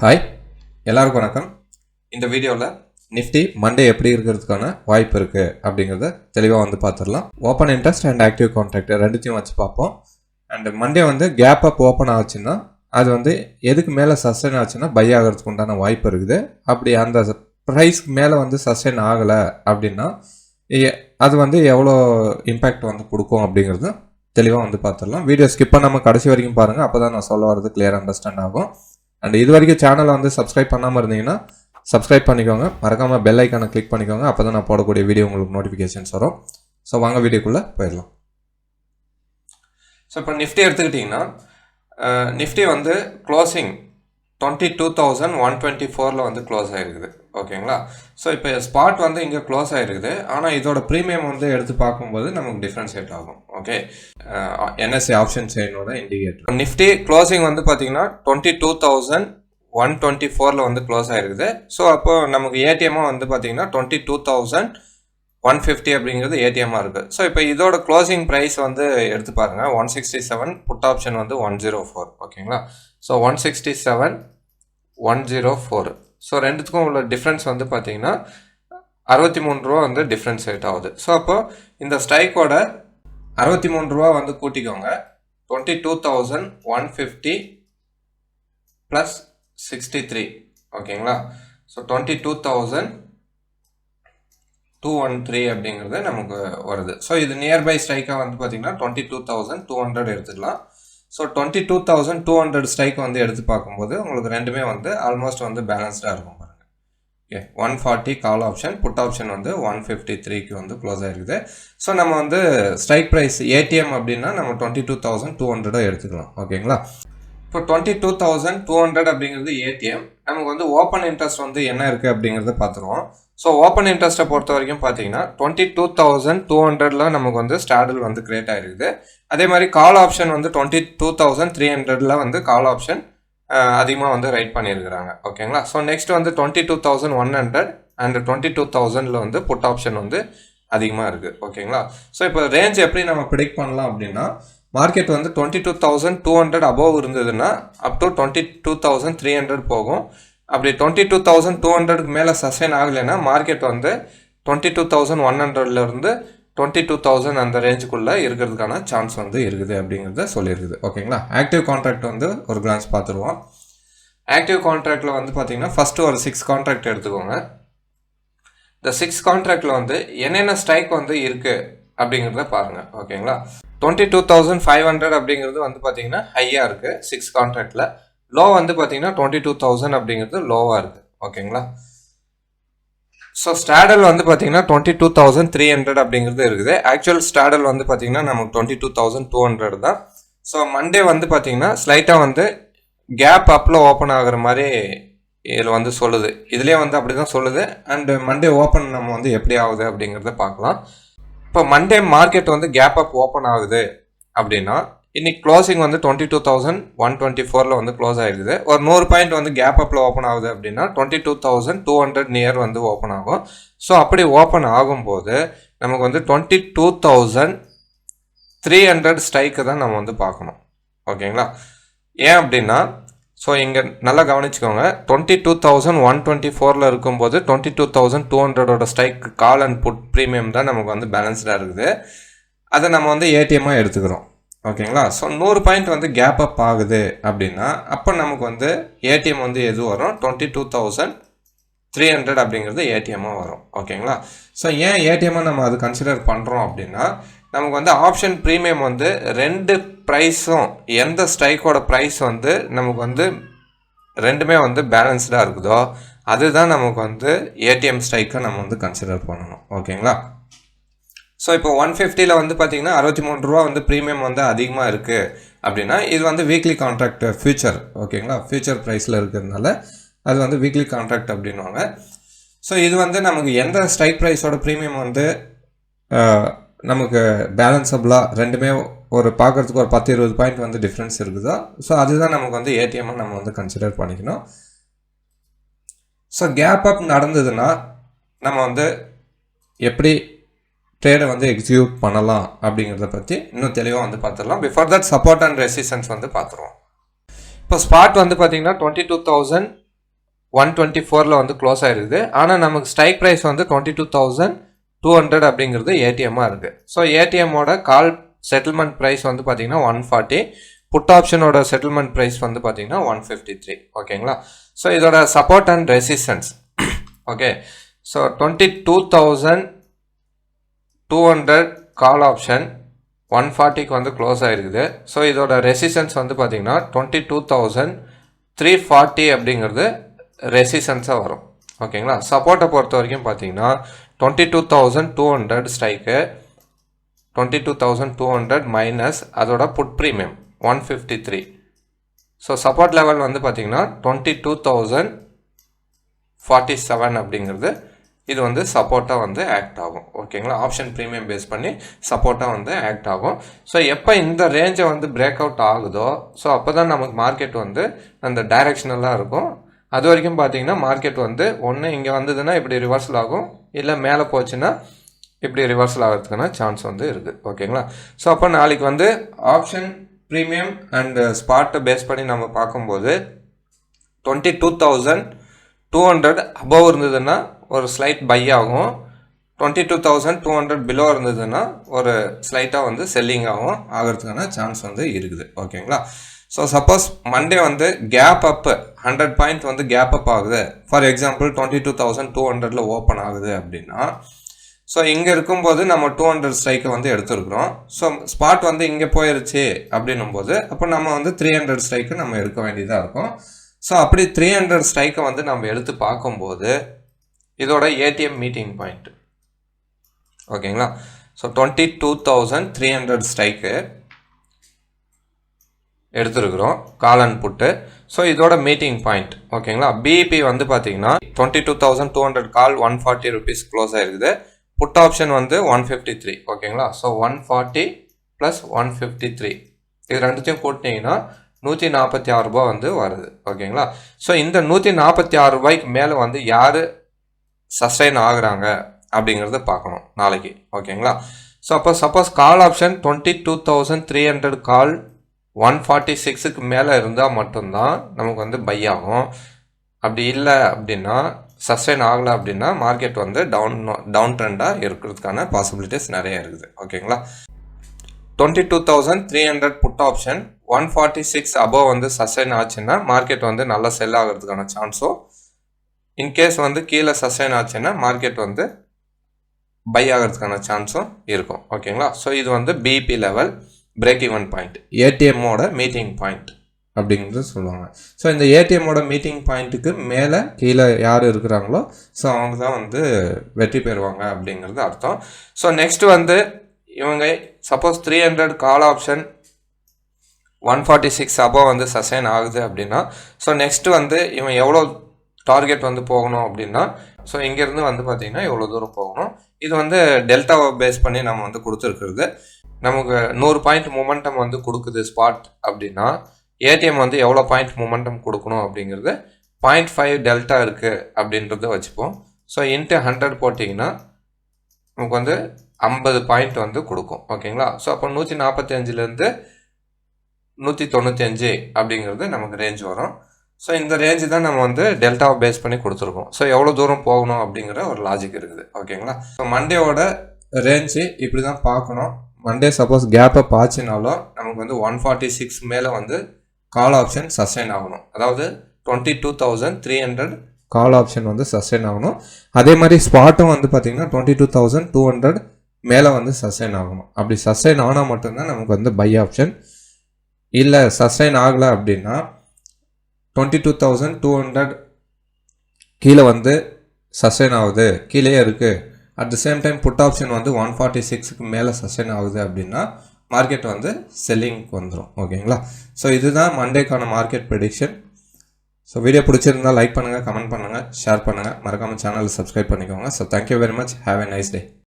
Hi எல்லாருக்கும் வணக்கம். இந்த வீடியோவில் நிஃப்டி மண்டே எப்படி இருக்கிறதுக்கான வாய்ப்பு இருக்குது அப்படிங்கிறத தெளிவாக வந்து பார்த்துடலாம் open interest and active contract ரெண்டுத்தையும் வச்சு பார்ப்போம். அண்ட் மண்டே வந்து கேப் அப் ஓப்பன் ஆச்சுன்னா அது வந்து எதுக்கு மேலே சஸ்டெயின் ஆச்சுன்னா பை ஆகிறதுக்கு உண்டான வாய்ப்பு இருக்குது. அப்படி அந்த ப்ரைஸ்க்கு மேலே வந்து சஸ்டெயின் ஆகலை அப்படின்னா அது வந்து எவ்வளோ இம்பேக்ட் வந்து கொடுக்கும் அப்படிங்கிறது தெளிவாக வந்து பார்த்துடலாம் வீடியோ ஸ்கிப் பண்ணாமல் கடைசி வரைக்கும் பாருங்கள் அப்போ தான் நான் சொல்ல வரது கிளியர் அண்டர்ஸ்டாண்ட் ஆகும். அண்ட் இது வரைக்கும் சேனலை வந்து சப்ஸ்கிரைப் பண்ணாமல் இருந்தீங்கன்னா சப்ஸ்கிரைப் பண்ணிக்கோங்க. மறக்காமல் பெல் ஐக்கானை கிளிக் பண்ணிக்கோங்க. அப்போ தான் நான் போடக்கூடிய வீடியோ உங்களுக்கு நோட்டிஃபிகேஷன்ஸ் வரும். ஸோ வாங்க வீடியோக்குள்ளே போயிடலாம். ஸோ இப்போ நிஃப்டி எடுத்துக்கிட்டிங்கன்னா நிஃப்டி வந்து closing twenty two thousand one twenty ஃபோரில் வந்து க்ளோஸ் ஆகிருக்குது ஓகேங்களா? ஸோ இப்போ ஸ்பாட் வந்து இங்கே க்ளோஸ் ஆகிருக்குது ஆனால் இதோட ப்ரீமியம் வந்து எடுத்து பார்க்கும்போது நமக்கு டிஃப்ரென்ஷியேட் ஆகும். ஓகே என்எஸ்சி ஆப்ஷன் செயினோட இண்டிகேட்டர் நிஃப்டி க்ளோசிங் வந்து பார்த்தீங்கன்னா twenty two thousand one twenty ஃபோரில் வந்து க்ளோஸ் ஆகிருக்குது ஸோ அப்போ நமக்கு ஏடிஎம்மாக வந்து பார்த்தீங்கன்னா twenty two thousand one fifty அப்படிங்கிறது ஏடிஎம்மாக இருக்குது ஸோ இப்போ இதோட க்ளோசிங் ப்ரைஸ் வந்து எடுத்து பாருங்கள் one sixty seven put option வந்து ஒன் ஜீரோ ஃபோர் ஓகேங்களா? So one sixty seven one zero four so ரெண்டுத்துக்கும் உள்ள டிஃப்ரென்ஸ் வந்து பார்த்தீங்கன்னா அறுபத்தி மூணு ரூபா வந்து டிஃப்ரென்ஸ் ரேட் ஆகுது. ஸோ அப்போது இந்த ஸ்ட்ரைக்கோட அறுபத்தி மூணு ரூபா வந்து கூட்டிக்கோங்க. Twenty two thousand one fifty plus sixty three ஓகேங்களா? So twenty two thousand two one three அப்படிங்கிறது நமக்கு வருது. ஸோ இது நியர்பை ஸ்ட்ரைக்காக வந்து பார்த்தீங்கன்னா twenty two thousand two hundred எடுத்துக்கலாம். So twenty two thousand two hundred strike வந்து எடுத்து பார்க்கும்போது உங்களுக்கு ரெண்டுமே வந்து ஆல்மோஸ்ட் வந்து பேலன்ஸ்டாக இருக்கும் பாருங்கள் okay one forty call option put option வந்து ஒன் ஃபிஃப்டி த்ரீக்கு வந்து க்ளோஸ் ஆகிருக்குது ஸோ நம்ம வந்து ஸ்ட்ரைக் ப்ரைஸ் ஏடிஎம் அப்படின்னா நம்ம டுவெண்ட்டி டூ தௌசண்ட் டூ ஹண்ட்ரடோ எடுத்துக்கலாம் ஓகேங்களா இப்போ twenty two thousand two hundred அப்படிங்கிறது ஏடிஎம் நமக்கு வந்து ஓப்பன் இன்ட்ரெஸ்ட் வந்து என்ன இருக்குது அப்படிங்கிறத பார்த்துருவோம் ஸோ ஓப்பன் இன்ட்ரெஸ்ட்டை பொறுத்த வரைக்கும் பார்த்தீங்கன்னா டுவெண்ட்டி டூ தௌசண்ட் டூ ஹண்ட்ரட்ல நமக்கு வந்து ஸ்டாடில் வந்து கிரியேட் ஆகிருக்குது அதே மாதிரி கால் ஆப்ஷன் வந்து டுவெண்ட்டி டூ தௌசண்ட் த்ரீ ஹண்ட்ரட்ல வந்து கால் ஆப்ஷன் அதிகமாக வந்து ரைட் பண்ணியிருக்கிறாங்க. ஓகேங்களா ஸோ நெக்ஸ்ட் வந்து twenty two thousand one hundred and twenty two தௌசண்டில் வந்து புட் ஆப்ஷன் வந்து அதிகமாக இருக்குது ஓகேங்களா ஸோ இப்போ ரேஞ்ச் எப்படி நம்ம ப்ரிடிக்ட் பண்ணலாம் அப்படின்னா மார்க்கெட் வந்து twenty two thousand two hundred above இருந்ததுன்னா up to twenty two thousand three hundred போகும். அப்படி டுவெண்ட்டி டூ தௌசண்ட் டூ ஹண்ட்ரடுக்கு மேலே சஸ்டெயின் ஆகலைன்னா மார்க்கெட் வந்து டுவெண்ட்டி டூ தௌசண்ட் ஒன் ஹண்ட்ரட்லேருந்து டுவெண்ட்டி டூ தௌசண்ட் அந்த ரேஞ்சுக்குள்ளே இருக்கிறதுக்கான சான்ஸ் வந்து இருக்குது அப்படிங்கிறத சொல்லியிருக்குது. ஓகேங்களா ஆக்டிவ் கான்ட்ராக்ட் வந்து ஒரு கிளான்ஸ் பார்த்துருவோம். ஆக்டிவ் கான்ட்ராக்டில் வந்து பார்த்தீங்கன்னா ஃபஸ்ட்டு ஒரு சிக்ஸ் கான்ட்ராக்ட் எடுத்துக்கோங்க. இந்த சிக்ஸ் கான்ட்ராக்டில் வந்து என்னென்ன ஸ்ட்ரைக் வந்து இருக்குது அப்படிங்கிறத பாருங்கள் ஓகேங்களா twenty two thousand five hundred அப்படிங்கிறது வந்து பார்த்தீங்கன்னா ஹையாக இருக்குது சிக்ஸ் கான்ட்ராக்டில் லோ. வந்து பார்த்தீங்கன்னா டுவெண்ட்டி டூ தௌசண்ட் அப்படிங்கிறது லோவாக இருக்குது ஓகேங்களா ஸோ ஸ்டாடல் வந்து பார்த்தீங்கன்னா twenty two thousand three hundred அப்படிங்கிறது இருக்குது. ஆக்சுவல் ஸ்டாடல் வந்து பார்த்தீங்கன்னா நமக்கு twenty two thousand two hundred தான். ஸோ மண்டே வந்து பார்த்தீங்கன்னா ஸ்லைட்டாக வந்து கேப் அப்பில் ஓப்பன் ஆகிற மாதிரி இதில் வந்து சொல்லுது. இதுலேயே வந்து அப்படி தான் சொல்லுது. அண்டு மண்டே ஓப்பன் நம்ம வந்து எப்படி ஆகுது அப்படிங்கிறத பார்க்கலாம். இப்போ மண்டே மார்க்கெட் வந்து கேப் அப் ஓப்பன் ஆகுது அப்படின்னா இன்னைக்கு க்ளோசிங் வந்து twenty two thousand one twenty ஃபோரில் வந்து க்ளோஸ் ஆகிடுது ஒரு நூறு பாயிண்ட் வந்து கேப் அப்பில் ஓப்பன் ஆகுது அப்படின்னா twenty two thousand two hundred near வந்து ஓப்பன் ஆகும். ஸோ அப்படி ஓப்பன் ஆகும்போது நமக்கு வந்து twenty two thousand three hundred strike தான் நம்ம வந்து பார்க்கணும். ஓகேங்களா ஏன் அப்படின்னா ஸோ இங்கே நல்லா கவனிச்சுக்கோங்க. Twenty two thousand one twenty ஃபோரில் இருக்கும்போது twenty two thousand two ஹண்ட்ரடோட strike call and put premium தான் நமக்கு வந்து பேலன்ஸ்டாக இருக்குது. அதை நம்ம வந்து ஏடிஎம்மாக எடுத்துக்கிறோம். ஓகேங்களா? ஸோ நூறு பாயிண்ட் வந்து கேப் அப் ஆகுது அப்படின்னா அப்போ நமக்கு வந்து ஏடிஎம் வந்து எது வரும்? Twenty two thousand three hundred அப்படிங்கிறது ஏடிஎம்மாக வரும். ஓகேங்களா? ஸோ ஏன் ஏடிஎம்மாக நம்ம அது கன்சிடர் பண்ணுறோம் அப்படின்னா நமக்கு வந்து ஆப்ஷன் ப்ரீமியம் வந்து ரெண்டு ப்ரைஸும் எந்த ஸ்ட்ரைக்கோட ப்ரைஸ் வந்து நமக்கு வந்து ரெண்டுமே வந்து பேலன்ஸ்டாக இருக்குதோ அதுதான் நமக்கு வந்து ஏடிஎம் ஸ்ட்ரைக்கை நம்ம வந்து கன்சிடர் பண்ணணும். ஓகேங்களா ஸோ இப்போ ஒன் ஃபிஃப்டியில் வந்து பார்த்தீங்கன்னா அறுபத்தி மூணு ரூபா வந்து ப்ரீமியம் வந்து அதிகமாக இருக்குது அப்படின்னா இது வந்து வீக்லி கான்ட்ராக்ட் ஃபியூச்சர் ஓகேங்களா ஃபியூச்சர் ப்ரைஸில் இருக்கிறதுனால அது வந்து வீக்லி கான்ட்ராக்ட் அப்படின்வாங்க ஸோ இது வந்து நமக்கு எந்த ஸ்ட்ரைக் ப்ரைஸோட ப்ரீமியம் வந்து நமக்கு பேலன்ஸபிளாக ரெண்டுமே ஒரு பார்க்குறதுக்கு ஒரு பத்து இருபது பாயிண்ட் வந்து டிஃப்ரென்ஸ் இருக்குதோ? ஸோ அதுதான் நமக்கு வந்து ஏடிஎம்மாக நம்ம வந்து கன்சிடர் பண்ணிக்கணும். ஸோ கேப் அப் நடந்ததுன்னா நம்ம வந்து எப்படி ட்ரேடை வந்து எக்ஸிக்யூட் பண்ணலாம் அப்படிங்கிறத பற்றி இன்னும் தெளிவாக வந்து பார்த்துடலாம். Before that support and resistance வந்து பார்த்துருவோம். இப்போ ஸ்பாட் வந்து பார்த்தீங்கன்னா twenty two thousand one twenty ஃபோரில் வந்து க்ளோஸ் ஆகிருக்குது ஆனால் நமக்கு ஸ்ட்ரைக் ப்ரைஸ் வந்து twenty two thousand two hundred அப்படிங்கிறது ஏடிஎம்மாக இருக்குது ஸோ ஏடிஎம்மோட கால் செட்டில்மெண்ட் ப்ரைஸ் வந்து பார்த்தீங்கன்னா ஒன் ஃபார்ட்டி புட் ஆப்ஷனோட செட்டில்மெண்ட் ப்ரைஸ் வந்து பார்த்தீங்கன்னா ஒன் ஃபிஃப்டி த்ரீ ஓகேங்களா ஸோ இதோட support and resistance okay so twenty two thousand two hundred call option one ஃபார்ட்டிக்கு வந்து க்ளோஸ் ஆகிருக்குது ஸோ இதோட ரெசிஸ்டன்ஸ் வந்து பார்த்தீங்கன்னா twenty two thousand three forty அப்படிங்கிறது ரெசிஸ்டன்ஸாக வரும். ஓகேங்களா சப்போர்ட்டை பொறுத்த வரைக்கும் பார்த்தீங்கன்னா twenty two thousand two hundred strike twenty two thousand two hundred minus அதோட put premium one fifty three so support level வந்து பார்த்தீங்கன்னா twenty two thousand forty seven அப்படிங்கிறது இது வந்து சப்போர்ட்டாக வந்து ஆக்ட் ஆகும். ஓகேங்களா ஆப்ஷன் ப்ரீமியம் பேஸ் பண்ணி சப்போர்ட்டாக வந்து ஆக்ட் ஆகும். ஸோ எப்போ இந்த ரேஞ்சை வந்து பிரேக் அவுட் ஆகுதோ ஸோ அப்போ தான் நமக்கு மார்க்கெட் வந்து அந்த டைரெக்ஷனலாக இருக்கும். அது வரைக்கும் பார்த்தீங்கன்னா மார்க்கெட் வந்து ஒன்று இங்கே வந்ததுன்னா இப்படி ரிவர்சல் ஆகும். இல்லை மேலே போச்சுன்னா இப்படி ரிவர்சல் ஆகிறதுக்கான சான்ஸ் வந்து இருக்குது ஓகேங்களா ஸோ அப்போ நாளைக்கு வந்து ஆப்ஷன் ப்ரீமியம் அண்ட் ஸ்பாட்டை பேஸ் பண்ணி நம்ம பார்க்கும்போது twenty two thousand two hundred above இருந்ததுன்னா ஒரு ஸ்லைட் பை ஆகும். Twenty two thousand two hundred below இருந்ததுன்னா ஒரு ஸ்லைட்டாக வந்து செல்லிங் ஆகும். ஆகிறதுக்கான சான்ஸ் வந்து இருக்குது. ஓகேங்களா ஸோ சப்போஸ் மண்டே வந்து கேப் அப்பு ஹண்ட்ரட் பாயிண்ட் வந்து கேப் அப் ஆகுது. For example twenty two thousand two ஹண்ட்ரடில் ஓப்பன் ஆகுது அப்படின்னா ஸோ இங்கே இருக்கும்போது நம்ம டூ ஹண்ட்ரட் ஸ்ட்ரைக்கை வந்து எடுத்துருக்குறோம். ஸோ ஸ்பாட் வந்து இங்கே போயிருச்சு அப்படின்னும் போது அப்போ நம்ம வந்து த்ரீ ஹண்ட்ரட் ஸ்ட்ரைக்கு நம்ம எடுக்க வேண்டியதாக இருக்கும். ஸோ அப்படி த்ரீ ஹண்ட்ரட் ஸ்ட்ரைக்கை வந்து நம்ம எடுத்து பார்க்கும்போது இதோட ஏடிஎம் மீட்டிங் பாயிண்ட் ஓகேங்களா so twenty two thousand three hundred strike எடுத்துருக்குறோம். Call and put. ஸோ இதோட மீட்டிங் பாயிண்ட் ஓகேங்களா பிஇபி வந்து பார்த்தீங்கன்னா twenty two thousand two hundred call one forty rupees close ஆயிருக்குது. புட் ஆப்ஷன் வந்து ஒன் ஃபிஃப்டி த்ரீ ஓகேங்களா so one forty plus one fifty three இது ரெண்டுத்தையும் கூட்டினீங்கன்னா நூற்றி நாற்பத்தி ஆறு ரூபாய் வந்து வருது ஓகேங்களா ஸோ இந்த நூற்றி நாற்பத்தி ஆறு ரூபாய்க்கு மேலே வந்து யார் சஸ்டைன் ஆகுறாங்க அப்படிங்கிறத பார்க்கணும் நாளைக்கு ஓகேங்களா ஸோ அப்போ suppose call option twenty two thousand three hundred call one forty சிக்ஸுக்கு மேலே இருந்தால் மட்டும்தான் நமக்கு வந்து பை ஆகும். அப்படி இல்லை அப்படின்னா சஸ்டைன் ஆகலை அப்படின்னா மார்க்கெட் வந்து டவுன் டவுன் ட்ரெண்டாக இருக்கிறதுக்கான பாசிபிலிட்டிஸ் நிறைய இருக்குது. ஓகேங்களா twenty two thousand three hundred put option one forty six above வந்து சஸ்டைன் ஆச்சுன்னா மார்க்கெட் வந்து நல்லா செல் ஆகிறதுக்கான சான்ஸும் இன்கேஸ் வந்து கீழே சஸ்டைன் ஆச்சுன்னா மார்க்கெட் வந்து பை ஆகிறதுக்கான சான்ஸும் இருக்கும். ஓகேங்களா ஸோ இது வந்து BP level break even point ஏடிஎம்மோட meeting point அப்படிங்கிறது சொல்லுவாங்க. ஸோ இந்த ஏடிஎம்மோட மீட்டிங் பாயிண்ட்டுக்கு மேலே கீழே யார் இருக்கிறாங்களோ ஸோ அவங்க தான் வந்து வெற்றி பெறுவாங்க அப்படிங்கிறது அர்த்தம். ஸோ நெக்ஸ்ட் வந்து இவங்க suppose three hundred call option one forty six above வந்து சசைன் ஆகுது அப்படின்னா ஸோ நெக்ஸ்ட் வந்து இவன் எவ்வளோ டார்கெட் வந்து போகணும் அப்படின்னா ஸோ இங்கேருந்து வந்து பார்த்திங்கன்னா இவ்வளோ தூரம் போகணும்? இது வந்து டெல்டாவை பேஸ் பண்ணி நம்ம வந்து கொடுத்துருக்குறது. நமக்கு நூறு பாயிண்ட் மூமெண்டம் வந்து கொடுக்குது ஸ்பாட் அப்படின்னா ஏடிஎம் வந்து எவ்வளோ பாயிண்ட் மூமெண்டம் கொடுக்கணும் அப்படிங்கிறது பாயிண்ட் ஃபைவ் டெல்டா இருக்குது அப்படின்றத வச்சுப்போம். ஸோ இன்ட்டு ஹண்ட்ரட் போட்டிங்கன்னா நமக்கு வந்து ஐம்பது பாயிண்ட் வந்து கொடுக்கும். ஓகேங்களா ஸோ அப்போ நூற்றி நாற்பத்தஞ்சிலேருந்து நூற்றி தொண்ணூற்றி அஞ்சு அப்படிங்கிறது நமக்கு ரேஞ்ச் வரும். ஸோ இந்த ரேஞ்சு தான் நம்ம வந்து டெல்டாவை பேஸ் பண்ணி கொடுத்துருக்கோம். ஸோ எவ்வளோ தூரம் போகணும் அப்படிங்கிற ஒரு லாஜிக் இருக்குது. ஓகேங்களா ஸோ மண்டேவோட ரேஞ்சு இப்படி தான் பார்க்கணும். மண்டே சப்போஸ் கேப்பை பாய்ச்சினாலும் நமக்கு வந்து ஒன் ஃபார்ட்டி சிக்ஸ் மேலே வந்து கால் ஆப்ஷன் சஸ்டெயின் ஆகணும். அதாவது twenty two thousand three hundred call option வந்து சஸ்டெயின் ஆகணும். அதே மாதிரி ஸ்பாட்டும் வந்து பார்த்தீங்கன்னா twenty two thousand two hundred மேலே வந்து சஸ்டெயின் ஆகணும். அப்படி சஸ்டைன் ஆனால் மட்டும்தான் நமக்கு வந்து பை ஆப்ஷன் இல்லை சஸ்டைன் ஆகலை அப்படின்னா twenty two thousand two hundred கீழே வந்து சஸ்டெயின் ஆகுது. கீழே இருக்குது at the same time put option வந்து ஒன் ஃபார்ட்டி சிக்ஸுக்கு மேலே சஸ்டெயின் ஆகுது அப்படின்னா மார்க்கெட் வந்து செல்லிங்க்கு வந்துடும் ஓகேங்களா ஸோ இதுதான் மண்டேக்கான மார்க்கெட் ப்ரெடிக்ஷன் ஸோ வீடியோ பிடிச்சிருந்தால் லைக் பண்ணுங்கள் கமெண்ட் பண்ணுங்கள் ஷேர் பண்ணுங்கள் மறக்காமல் சேனலை சப்ஸ்கிரைப் பண்ணிக்கோங்க. So thank you very much have a nice day